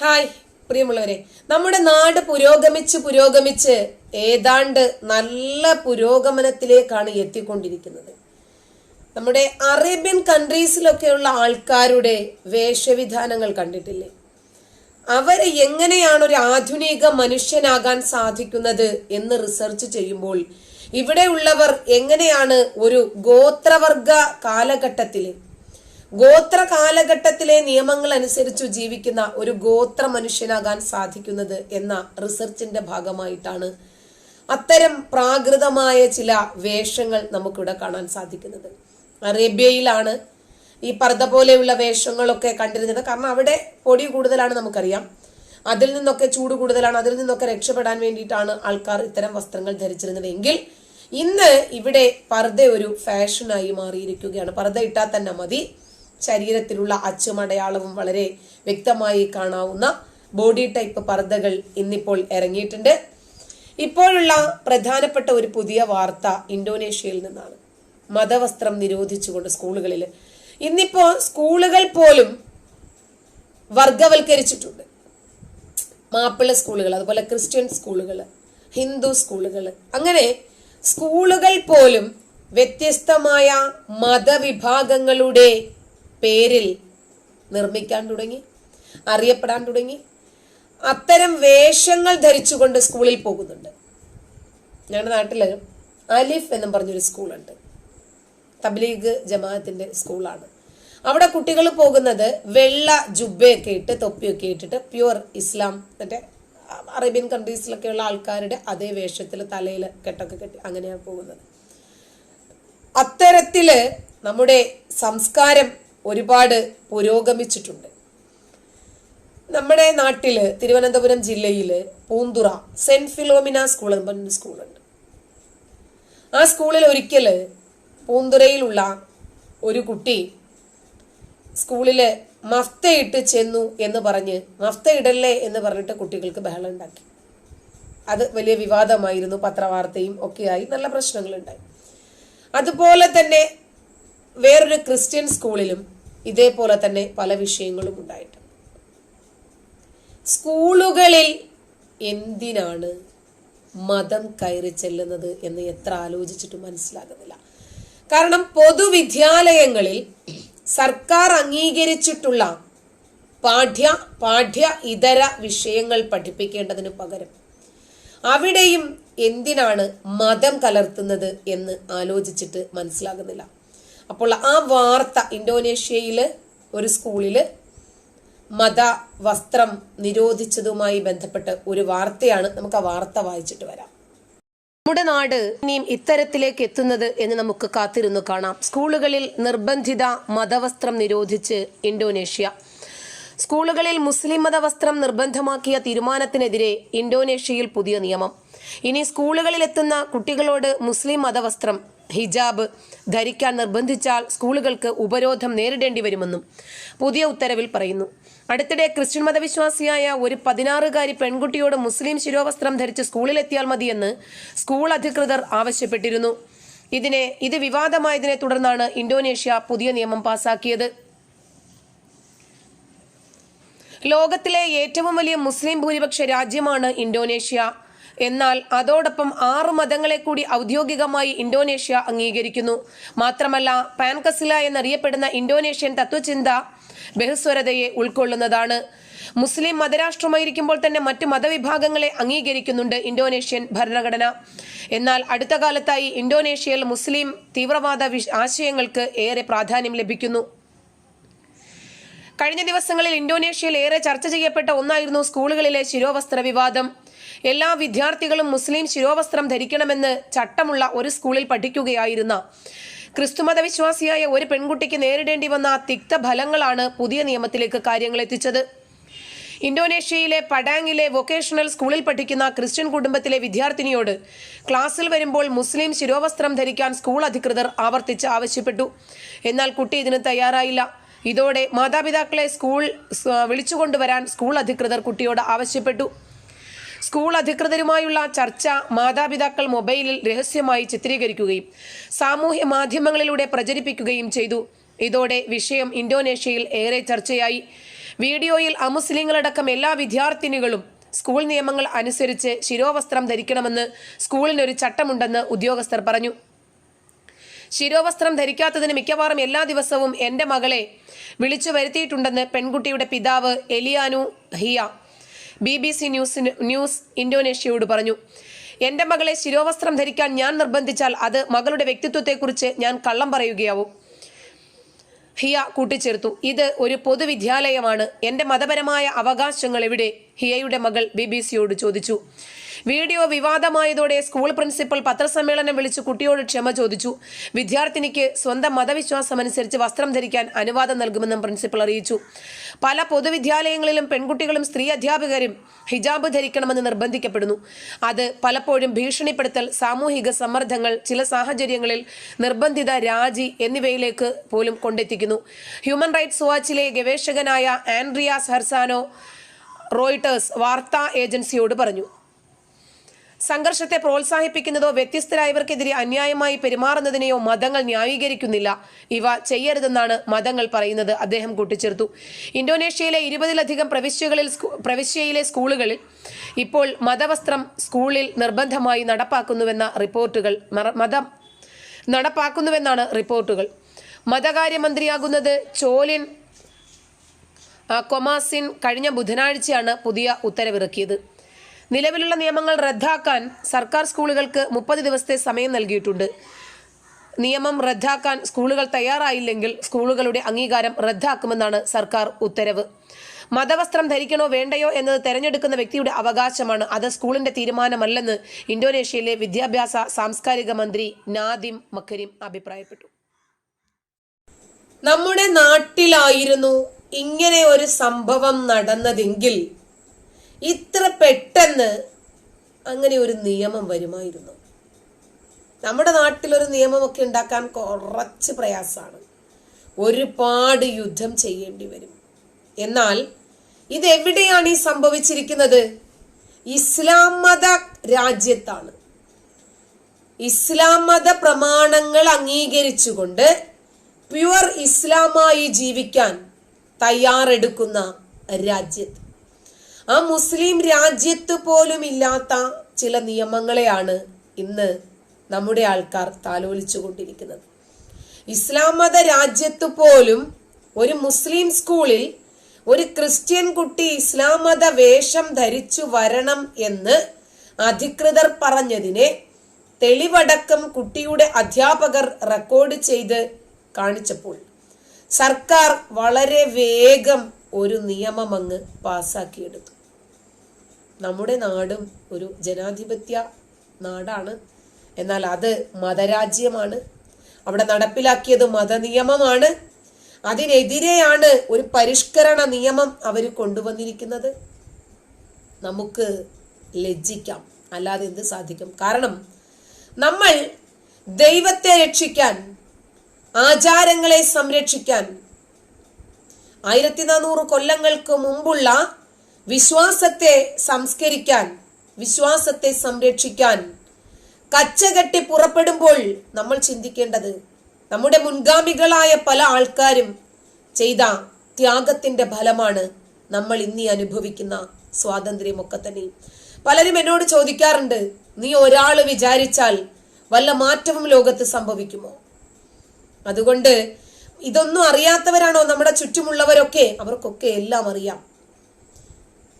Hi പ്രിയമുള്ളവരെ. നമ്മുടെ നാട് പുരോഗമിച്ച് പുരോഗമിച്ച് ഏതാണ്ട് നല്ല പുരോഗമനത്തിലേക്കാണ് എത്തിക്കൊണ്ടിരിക്കുന്നത്. നമ്മുടെ അറേബ്യൻ കൺട്രീസിലൊക്കെയുള്ള ആൾക്കാരുടെ വേഷവിധാനങ്ങൾ കണ്ടിട്ടില്ലേ? അവരെ എങ്ങനെയാണ് ഒരു ആധുനിക മനുഷ്യനാകാൻ സാധിക്കുന്നത് എന്ന് റിസർച്ച് ചെയ്യുമ്പോൾ ഇവിടെയുള്ളവർ എങ്ങനെയാണ് ഒരു ഗോത്രവർഗ കാലഘട്ടത്തിൽ ഗോത്ര കാലഘട്ടത്തിലെ നിയമങ്ങൾ അനുസരിച്ചു ജീവിക്കുന്ന ഒരു ഗോത്ര മനുഷ്യനാകാൻ സാധിക്കുന്നത് എന്ന റിസർച്ചിന്റെ ഭാഗമായിട്ടാണ്. അത്തരം പ്രാകൃതമായ ചില വേഷങ്ങൾ നമുക്കിവിടെ കാണാൻ സാധിക്കുന്നത്. അറേബ്യയിലാണ് ഈ പർദ്ദ പോലെയുള്ള വേഷങ്ങളൊക്കെ കണ്ടിരുന്നത്. കാരണം അവിടെ പൊടി കൂടുതലാണ് നമുക്കറിയാം. അതിൽ നിന്നൊക്കെ ചൂട് കൂടുതലാണ്. അതിൽ നിന്നൊക്കെ രക്ഷപ്പെടാൻ വേണ്ടിയിട്ടാണ് ആൾക്കാർ ഇത്തരം വസ്ത്രങ്ങൾ ധരിച്ചിരുന്നത്. എങ്കിൽ ഇന്ന് ഇവിടെ പർദ്ദ ഒരു ഫാഷനായി മാറിയിരിക്കുകയാണ്. പർദ്ദ ഇട്ടാൽ തന്നെ മതി. ശരീരത്തിലുള്ള അച്ചുമടയാളവും വളരെ വ്യക്തമായി കാണാവുന്ന ബോഡി ടൈപ്പ് പർദ്ദകൾ ഇന്നിപ്പോൾ ഇറങ്ങിയിട്ടുണ്ട്. ഇപ്പോഴുള്ള പ്രധാനപ്പെട്ട ഒരു പുതിയ വാർത്ത ഇന്തോനേഷ്യയിൽ നിന്നാണ്. മതവസ്ത്രം നിരോധിച്ചുകൊണ്ട് സ്കൂളുകളിൽ ഇന്നിപ്പോ സ്കൂളുകൾ പോലും വർഗവൽക്കരിച്ചിട്ടുണ്ട്. മാപ്പിള സ്കൂളുകൾ അതുപോലെ ക്രിസ്ത്യൻ സ്കൂളുകൾ ഹിന്ദു സ്കൂളുകൾ അങ്ങനെ സ്കൂളുകൾ പോലും വ്യത്യസ്തമായ മതവിഭാഗങ്ങളുടെ പേരിൽ നിർമ്മിക്കാൻ തുടങ്ങി അറിയപ്പെടാൻ തുടങ്ങി. അത്തരം വേഷങ്ങൾ ധരിച്ചുകൊണ്ട് സ്കൂളിൽ പോകുന്നുണ്ട്. ഞങ്ങളുടെ നാട്ടിൽ അലിഫ് എന്നും പറഞ്ഞൊരു സ്കൂളുണ്ട്. തബ്ലീഗ് ജമാഅത്തിന്റെ സ്കൂളാണ്. അവിടെ കുട്ടികൾ പോകുന്നത് വെള്ള ജുബയൊക്കെ ഇട്ട് തൊപ്പിയൊക്കെ ഇട്ടിട്ട് പ്യുവർ ഇസ്ലാം മറ്റേ അറേബ്യൻ കൺട്രീസിലൊക്കെയുള്ള ആൾക്കാരുടെ അതേ വേഷത്തിൽ തലയിൽ കെട്ടൊക്കെ കെട്ടി അങ്ങനെയാണ് പോകുന്നത്. അത്തരത്തിൽ നമ്മുടെ സംസ്കാരം ഒരുപാട് പുരോഗമിച്ചിട്ടുണ്ട്. നമ്മുടെ നാട്ടിൽ തിരുവനന്തപുരം ജില്ലയിൽ പൂന്തുറ സെന്റ് ഫിലോമിന സ്കൂൾ എന്ന് പറഞ്ഞ സ്കൂളുണ്ട്. ആ സ്കൂളിൽ ഒരിക്കൽ പൂന്തുറയിലുള്ള ഒരു കുട്ടി സ്കൂളിൽ മഫ്തയിട്ട് ചെന്നു എന്ന് പറഞ്ഞ് മഫ്ത ഇടല്ലേ എന്ന് പറഞ്ഞിട്ട് കുട്ടികൾക്ക് ബഹളം ഉണ്ടാക്കി. അത് വലിയ വിവാദമായിരുന്നു പത്രവാർത്തയും ഒക്കെയായി നല്ല പ്രശ്നങ്ങളുണ്ടായി അതുപോലെ തന്നെ വേറൊരു ക്രിസ്ത്യൻ സ്കൂളിലും ഇതേപോലെ തന്നെ പല വിഷയങ്ങളും ഉണ്ടായിട്ടുണ്ട്. സ്കൂളുകളിൽ എന്തിനാണ് മതം കയറി ചെല്ലുന്നത് എന്ന് എത്ര ആലോചിച്ചിട്ടും മനസ്സിലാകുന്നില്ല. കാരണം പൊതുവിദ്യാലയങ്ങളിൽ സർക്കാർ അംഗീകരിച്ചിട്ടുള്ള പാഠ്യ പാഠ്യ ഇതര വിഷയങ്ങൾ പഠിപ്പിക്കേണ്ടതിന് പകരം അവിടെയും എന്തിനാണ് മതം കലർത്തുന്നത് എന്ന് ആലോചിച്ചിട്ട് മനസ്സിലാകുന്നില്ല. അപ്പോൾ ആ വാർത്ത ഇന്തോനേഷ്യയിൽ ഒരു സ്കൂളിൽ മത വസ്ത്രം നിരോധിച്ചതുമായി ബന്ധപ്പെട്ട് ഒരു വാർത്തയാണ് നമുക്ക് ആ വാർത്ത വായിച്ചിട്ട് വരാം. നമ്മുടെ നാട് ഇനിയും ഇത്തരത്തിലേക്ക് എത്തുന്നത് എന്ന് നമുക്ക് കാത്തിരുന്നു കാണാം. സ്കൂളുകളിൽ നിർബന്ധിത മതവസ്ത്രം നിരോധിച്ച് ഇന്തോനേഷ്യ. സ്കൂളുകളിൽ മുസ്ലിം മതവസ്ത്രം നിർബന്ധമാക്കിയ തീരുമാനത്തിനെതിരെ ഇന്തോനേഷ്യയിൽ പുതിയ നിയമം. ഇനി സ്കൂളുകളിൽ എത്തുന്ന കുട്ടികളോട് മുസ്ലിം മതവസ്ത്രം ഹിജാബ് ധരിക്കാൻ നിർബന്ധിച്ചാൽ സ്കൂളുകൾക്ക് ഉപരോധം നേരിടേണ്ടി വരുമെന്നും പുതിയ ഉത്തരവിൽ പറയുന്നു. അടുത്തിടെ ക്രിസ്ത്യൻ മതവിശ്വാസിയായ ഒരു പതിനാറുകാരി പെൺകുട്ടിയോട് മുസ്ലിം ശിരോവസ്ത്രം ധരിച്ച് സ്കൂളിലെത്തിയാൽ മതിയെന്ന് സ്കൂൾ അധികൃതർ ആവശ്യപ്പെട്ടിരുന്നു. ഇതിനെ ഇത് വിവാദമായതിനെ തുടർന്നാണ് ഇന്തോനേഷ്യ പുതിയ നിയമം പാസാക്കിയത്. ലോകത്തിലെ ഏറ്റവും വലിയ മുസ്ലിം ഭൂരിപക്ഷ രാജ്യമാണ് ഇന്തോനേഷ്യ. എന്നാൽ അതോടൊപ്പം ആറ് മതങ്ങളെ കൂടി ഔദ്യോഗികമായി ഇന്തോനേഷ്യ അംഗീകരിക്കുന്നു. മാത്രമല്ല പാൻകസില എന്നറിയപ്പെടുന്ന ഇന്തോനേഷ്യൻ തത്വചിന്ത ബഹുസ്വരതയെ ഉൾക്കൊള്ളുന്നതാണ്. മുസ്ലിം മതരാഷ്ട്രമായിരിക്കുമ്പോൾ തന്നെ മറ്റ് മതവിഭാഗങ്ങളെ അംഗീകരിക്കുന്നുണ്ട് ഇന്തോനേഷ്യൻ ഭരണഘടന. എന്നാൽ അടുത്ത കാലത്തായി ഇന്തോനേഷ്യയിൽ മുസ്ലിം തീവ്രവാദ ആശയങ്ങൾക്ക് ഏറെ പ്രാധാന്യം ലഭിക്കുന്നു. കഴിഞ്ഞ ദിവസങ്ങളിൽ ഇന്തോനേഷ്യയിൽ ഏറെ ചർച്ച ചെയ്യപ്പെട്ട ഒന്നായിരുന്നു സ്കൂളുകളിലെ ശിരോവസ്ത്ര വിവാദം. എല്ലാ വിദ്യാർത്ഥികളും മുസ്ലിം ശിരോവസ്ത്രം ധരിക്കണമെന്ന് ചട്ടമുള്ള ഒരു സ്കൂളിൽ പഠിക്കുകയായിരുന്ന ക്രിസ്തുമത വിശ്വാസിയായ ഒരു പെൺകുട്ടിക്ക് നേരിടേണ്ടി വന്ന തിക്ത ഫലങ്ങളാണ് പുതിയ നിയമത്തിലേക്ക് കാര്യങ്ങൾ എത്തിച്ചത്. ഇന്തോനേഷ്യയിലെ പടാങ്ങിലെ വൊക്കേഷണൽ സ്കൂളിൽ പഠിക്കുന്ന ക്രിസ്ത്യൻ കുടുംബത്തിലെ വിദ്യാർത്ഥിനിയോട് ക്ലാസ്സിൽ വരുമ്പോൾ മുസ്ലിം ശിരോവസ്ത്രം ധരിക്കാൻ സ്കൂൾ അധികൃതർ ആവർത്തിച്ച് ആവശ്യപ്പെട്ടു. എന്നാൽ കുട്ടി ഇതിന് തയ്യാറായില്ല. ഇതോടെ മാതാപിതാക്കളെ സ്കൂൾ വിളിച്ചുകൊണ്ടുവരാൻ സ്കൂൾ അധികൃതർ കുട്ടിയോട് ആവശ്യപ്പെട്ടു. സ്കൂൾ അധികൃതരുമായുള്ള ചർച്ച മാതാപിതാക്കൾ മൊബൈലിൽ രഹസ്യമായി ചിത്രീകരിക്കുകയും സാമൂഹ്യ മാധ്യമങ്ങളിലൂടെ പ്രചരിപ്പിക്കുകയും ചെയ്തു. ഇതോടെ വിഷയം ഇന്തോനേഷ്യയിൽ ഏറെ ചർച്ചയായി. വീഡിയോയിൽ അമുസ്ലിങ്ങളടക്കം എല്ലാ വിദ്യാർത്ഥിനികളും സ്കൂൾ നിയമങ്ങൾ അനുസരിച്ച് ശിരോവസ്ത്രം ധരിക്കണമെന്ന് സ്കൂളിനൊരു ചട്ടമുണ്ടെന്ന് ഉദ്യോഗസ്ഥർ പറഞ്ഞു. ശിരോവസ്ത്രം ധരിക്കാത്തതിന് മിക്കവാറും എല്ലാ ദിവസവും എന്റെ മകളെ വിളിച്ചു വരുത്തിയിട്ടുണ്ടെന്ന് പെൺകുട്ടിയുടെ പിതാവ് എലിയാനു ഹിയ ബി ബി സി ന്യൂസിന് ന്യൂസ് ഇൻഡോനേഷ്യയോട് പറഞ്ഞു. എന്റെ മകളെ ശിരോവസ്ത്രം ധരിക്കാൻ ഞാൻ നിർബന്ധിച്ചാൽ അത് മകളുടെ വ്യക്തിത്വത്തെക്കുറിച്ച് ഞാൻ കള്ളം പറയുകയാവും. ഹിയ കൂട്ടിച്ചേർത്തു. ഇത് ഒരു പൊതുവിദ്യാലയമാണ്. എന്റെ മതപരമായ അവകാശങ്ങൾ എവിടെ ഹിയയുടെ മകൾ ബി ബി സിയോട് ചോദിച്ചു. വീഡിയോ വിവാദമായതോടെ സ്കൂൾ പ്രിൻസിപ്പൽ പത്രസമ്മേളനം വിളിച്ച് കുട്ടിയോട് ക്ഷമ ചോദിച്ചു. വിദ്യാർത്ഥിനിക്ക് സ്വന്തം മതവിശ്വാസമനുസരിച്ച് വസ്ത്രം ധരിക്കാൻ അനുവാദം നൽകുമെന്നും പ്രിൻസിപ്പൽ അറിയിച്ചു. പല പൊതുവിദ്യാലയങ്ങളിലും പെൺകുട്ടികളും സ്ത്രീ അധ്യാപകരും ഹിജാബ് ധരിക്കണമെന്ന് നിർബന്ധിക്കപ്പെടുന്നു. അത് പലപ്പോഴും ഭീഷണിപ്പെടുത്തൽ സാമൂഹിക സമ്മർദ്ദങ്ങൾ ചില സാഹചര്യങ്ങളിൽ നിർബന്ധിത രാജി എന്നിവയിലേക്ക് പോലും കൊണ്ടെത്തിക്കുന്നു. ഹ്യൂമൻ റൈറ്റ്സ് വാച്ചിലെ ഗവേഷകനായ ആൻഡ്രിയാസ് ഹർസാനോ റോയിട്ടേഴ്സ് വാർത്താ ഏജൻസിയോട് പറഞ്ഞു. സംഘർഷത്തെ പ്രോത്സാഹിപ്പിക്കുന്നതോ വ്യത്യസ്തരായവർക്കെതിരെ അന്യായമായി പെരുമാറുന്നതിനെയോ മതങ്ങൾ ന്യായീകരിക്കുന്നില്ല. ഇവ ചെയ്യരുതെന്നാണ് മതങ്ങൾ പറയുന്നത്. അദ്ദേഹം കൂട്ടിച്ചേർത്തു. ഇന്തോനേഷ്യയിലെ ഇരുപതിലധികം പ്രവിശ്യകളിൽ പ്രവിശ്യയിലെ സ്കൂളുകളിൽ ഇപ്പോൾ മതവസ്ത്രം സ്കൂളിൽ നിർബന്ധമായി നടപ്പാക്കുന്നുവെന്ന റിപ്പോർട്ടുകൾ മതം നടപ്പാക്കുന്നുവെന്നാണ് റിപ്പോർട്ടുകൾ. മതകാര്യമന്ത്രിയാകുന്നത് ചോലിൻ കൊമാസിൻ കഴിഞ്ഞ ബുധനാഴ്ചയാണ് പുതിയ ഉത്തരവിറക്കിയത്. നിലവിലുള്ള നിയമങ്ങൾ റദ്ദാക്കാൻ സർക്കാർ സ്കൂളുകൾക്ക് മുപ്പത് ദിവസത്തെ സമയം നൽകിയിട്ടുണ്ട്. നിയമം റദ്ദാക്കാൻ സ്കൂളുകൾ തയ്യാറായില്ലെങ്കിൽ സ്കൂളുകളുടെ അംഗീകാരം റദ്ദാക്കുമെന്നാണ് സർക്കാർ ഉത്തരവ്. മതവസ്ത്രം ധരിക്കണോ വേണ്ടയോ എന്നത് തെരഞ്ഞെടുക്കുന്ന വ്യക്തിയുടെ അവകാശമാണ്. അത് സ്കൂളിന്റെ തീരുമാനമല്ലെന്ന് ഇന്തോനേഷ്യയിലെ വിദ്യാഭ്യാസ സാംസ്കാരിക മന്ത്രി നാദിം മക്കരിം അഭിപ്രായപ്പെട്ടു. നമ്മുടെ നാട്ടിലായിരുന്നു ഇങ്ങനെ ഒരു സംഭവം നടന്നതെങ്കിൽ ഇത്ര പെട്ടെന്ന് അങ്ങനെ ഒരു നിയമം വരുമായിരുന്നു. നമ്മുടെ നാട്ടിലൊരു നിയമമൊക്കെ ഉണ്ടാക്കാൻ കുറച്ച് പ്രയാസമാണ്. ഒരുപാട് യുദ്ധം ചെയ്യേണ്ടി വരും. എന്നാൽ ഇതെവിടെയാണ് ഈ സംഭവിച്ചിരിക്കുന്നത്? ഇസ്ലാം മത രാജ്യത്താണ്. ഇസ്ലാം മത പ്രമാണങ്ങൾ അംഗീകരിച്ചുകൊണ്ട് പ്യുവർ ഇസ്ലാമായി ജീവിക്കാൻ തയ്യാറെടുക്കുന്ന രാജ്യത്ത്. ആ മുസ്ലിം രാജ്യത്ത് പോലും ഇല്ലാത്ത ചില നിയമങ്ങളെയാണ് ഇന്ന് നമ്മുടെ ആൾക്കാർ താലോലിച്ചു കൊണ്ടിരിക്കുന്നത്. ഇസ്ലാം മത രാജ്യത്ത് പോലും ഒരു മുസ്ലിം സ്കൂളിൽ ഒരു ക്രിസ്ത്യൻ കുട്ടി ഇസ്ലാം മത വേഷം ധരിച്ചു വരണം എന്ന് അധികൃതർ പറഞ്ഞതിനെ തെളിവടക്കം കുട്ടിയുടെ അധ്യാപകർ റെക്കോർഡ് ചെയ്ത് കാണിച്ചപ്പോൾ സർക്കാർ വളരെ വേഗം ഒരു നിയമം അങ്ങ് പാസാക്കിയെടുത്തു നമ്മുടെ നാടും ഒരു ജനാധിപത്യ നാടാണ്. എന്നാൽ അത് മതരാജ്യമാണ്. അവിടെ നടപ്പിലാക്കിയത് മതനിയമമാണ്. അതിനെതിരെയാണ് ഒരു പരിഷ്കരണ നിയമം അവർ കൊണ്ടുവന്നിരിക്കുന്നത്. നമുക്ക് ലജ്ജിക്കാം. അല്ലാതെ എന്ത് സാധിക്കും? കാരണം നമ്മൾ ദൈവത്തെ രക്ഷിക്കാൻ ആചാരങ്ങളെ സംരക്ഷിക്കാൻ. ആയിരത്തി നാനൂറ് കൊല്ലങ്ങൾക്ക് മുമ്പുള്ള വിശ്വാസത്തെ സംസ്കരിക്കാൻ വിശ്വാസത്തെ സംരക്ഷിക്കാൻ കച്ചകെട്ടി പുറപ്പെടുമ്പോൾ നമ്മൾ ചിന്തിക്കേണ്ടത് നമ്മുടെ മുൻഗാമികളായ പല ആൾക്കാരും ചെയ്ത ത്യാഗത്തിന്റെ ഫലമാണ് നമ്മൾ ഇന്നി അനുഭവിക്കുന്ന സ്വാതന്ത്ര്യമൊക്കെ തന്നെ പലരും എന്നോട് ചോദിക്കാറുണ്ട് നീ ഒരാൾ വിചാരിച്ചാൽ വല്ല മാറ്റവും ലോകത്ത് സംഭവിക്കുമോ? അതുകൊണ്ട് ഇതൊന്നും അറിയാത്തവരാണോ നമ്മുടെ ചുറ്റുമുള്ളവരൊക്കെ? അവർക്കൊക്കെ എല്ലാം അറിയാം.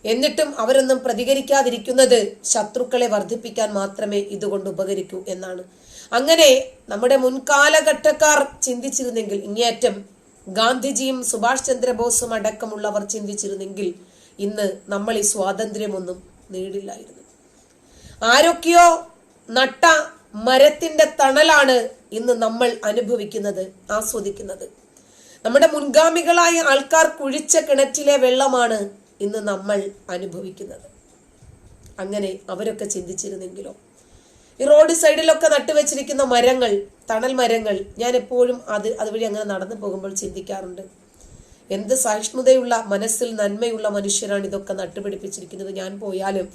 എന്നിട്ടും അവരൊന്നും പ്രതികരിക്കാതിരിക്കുന്നത് ശത്രുക്കളെ വർദ്ധിപ്പിക്കാൻ മാത്രമേ ഇതുകൊണ്ട് ഉപകരിക്കൂ എന്നാണ്. അങ്ങനെ നമ്മുടെ മുൻകാലഘട്ടക്കാർ ചിന്തിച്ചിരുന്നെങ്കിൽ ഇങ്ങേയറ്റം ഗാന്ധിജിയും സുഭാഷ് ചന്ദ്രബോസും അടക്കമുള്ളവർ ചിന്തിച്ചിരുന്നെങ്കിൽ ഇന്ന് നമ്മൾ ഈ സ്വാതന്ത്ര്യമൊന്നും നേടില്ലായിരുന്നു. ആരൊക്കെയോ നട്ട മരത്തിന്റെ തണലാണ് ഇന്ന് നമ്മൾ അനുഭവിക്കുന്നത് ആസ്വദിക്കുന്നത്. നമ്മുടെ മുൻഗാമികളായ ആൾക്കാർ കുഴിച്ച കിണറ്റിലെ വെള്ളമാണ് ഇന്ന് നമ്മൾ അനുഭവിക്കുന്നത്. അങ്ങനെ അവരൊക്കെ ചിന്തിച്ചിരുന്നെങ്കിലോ? ഈ റോഡ് സൈഡിലൊക്കെ നട്ടുവെച്ചിരിക്കുന്ന മരങ്ങൾ തണൽ മരങ്ങൾ ഞാൻ എപ്പോഴും അത് അതുവഴി അങ്ങനെ നടന്നു പോകുമ്പോൾ ചിന്തിക്കാറുണ്ട്. എന്ത് സഹിഷ്ണുതയുള്ള മനസ്സിൽ നന്മയുള്ള മനുഷ്യരാണ് ഇതൊക്കെ നട്ടുപിടിപ്പിച്ചിരിക്കുന്നത്. ഞാൻ പോയാലും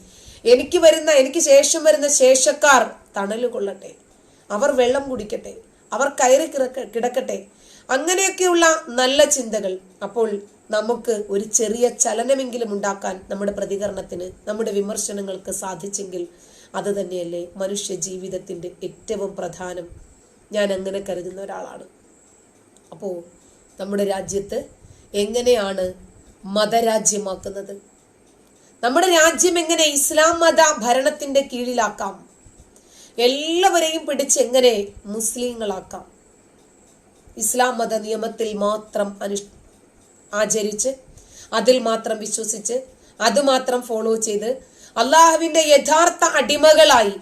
എനിക്ക് വരുന്ന എനിക്ക് ശേഷം വരുന്ന ശേഷക്കാർ തണൽ കൊള്ളട്ടെ അവർ വെള്ളം കുടിക്കട്ടെ. അവർ കയറി കിടക്ക കിടക്കട്ടെ. അങ്ങനെയൊക്കെയുള്ള നല്ല ചിന്തകൾ അപ്പോൾ നമുക്ക് ഒരു ചെറിയ ചലനമെങ്കിലും ഉണ്ടാക്കാൻ നമ്മുടെ പ്രതികരണത്തിന് നമ്മുടെ വിമർശനങ്ങൾക്ക് സാധിച്ചെങ്കിൽ അത് തന്നെയല്ലേ മനുഷ്യ ജീവിതത്തിന്റെ ഏറ്റവും പ്രധാനം. ഞാൻ അങ്ങനെ കരുതുന്ന ഒരാളാണ്. അപ്പോൾ നമ്മുടെ രാജ്യത്ത് എങ്ങനെയാണ് മതരാജ്യമാക്കുന്നത്? നമ്മുടെ രാജ്യം എങ്ങനെ ഇസ്ലാം മത ഭരണത്തിന്റെ കീഴിലാക്കാം? എല്ലാവരെയും പിടിച്ച് എങ്ങനെ മുസ്ലിങ്ങളാക്കാം? ഇസ്ലാം മത നിയമത്തിൽ മാത്രം അനുഷ് ആചരിച്ച് അതിൽ മാത്രം വിശ്വസിച്ച് അത് മാത്രം ഫോളോ ചെയ്ത് അള്ളാഹുവിന്റെ യഥാർത്ഥ അടിമകളായി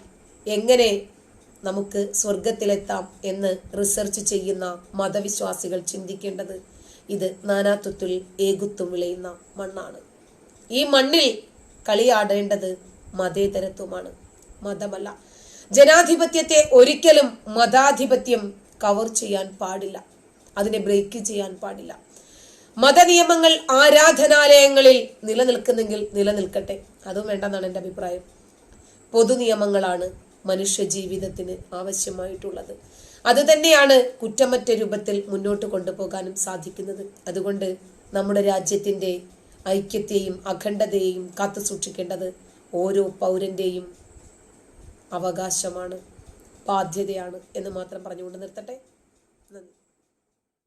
എങ്ങനെ നമുക്ക് സ്വർഗത്തിലെത്താം എന്ന് റിസർച്ച് ചെയ്യുന്ന മതവിശ്വാസികൾ ചിന്തിക്കേണ്ടത് ഇത് നാനാത്വത്തിൽ ഏകുത്വം വിളയുന്ന മണ്ണാണ്. ഈ മണ്ണിൽ കളിയാടേണ്ടത് മതേതരത്വമാണ്. മതമല്ല. ജനാധിപത്യത്തെ ഒരിക്കലും മതാധിപത്യം കവർ ചെയ്യാൻ പാടില്ല. അതിനെ ബ്രേക്ക് ചെയ്യാൻ പാടില്ല. മതനിയമങ്ങൾ ആരാധനാലയങ്ങളിൽ നിലനിൽക്കുന്നെങ്കിൽ നിലനിൽക്കട്ടെ. അതും വേണ്ടെന്നാണ് എന്റെ അഭിപ്രായം. പൊതു നിയമങ്ങളാണ് മനുഷ്യ ജീവിതത്തിന് ആവശ്യമായിട്ടുള്ളത്. അത് തന്നെയാണ് കുറ്റമറ്റ രൂപത്തിൽ മുന്നോട്ട് കൊണ്ടുപോകാനും സാധിക്കുന്നത്. അതുകൊണ്ട് നമ്മുടെ രാജ്യത്തിന്റെ ഐക്യത്തെയും അഖണ്ഡതയെയും കാത്തു സൂക്ഷിക്കേണ്ടത് ഓരോ പൗരന്റെയും അവകാശമാണ് ബാധ്യതയാണ് എന്ന് മാത്രം പറഞ്ഞുകൊണ്ട് നിർത്തട്ടെ.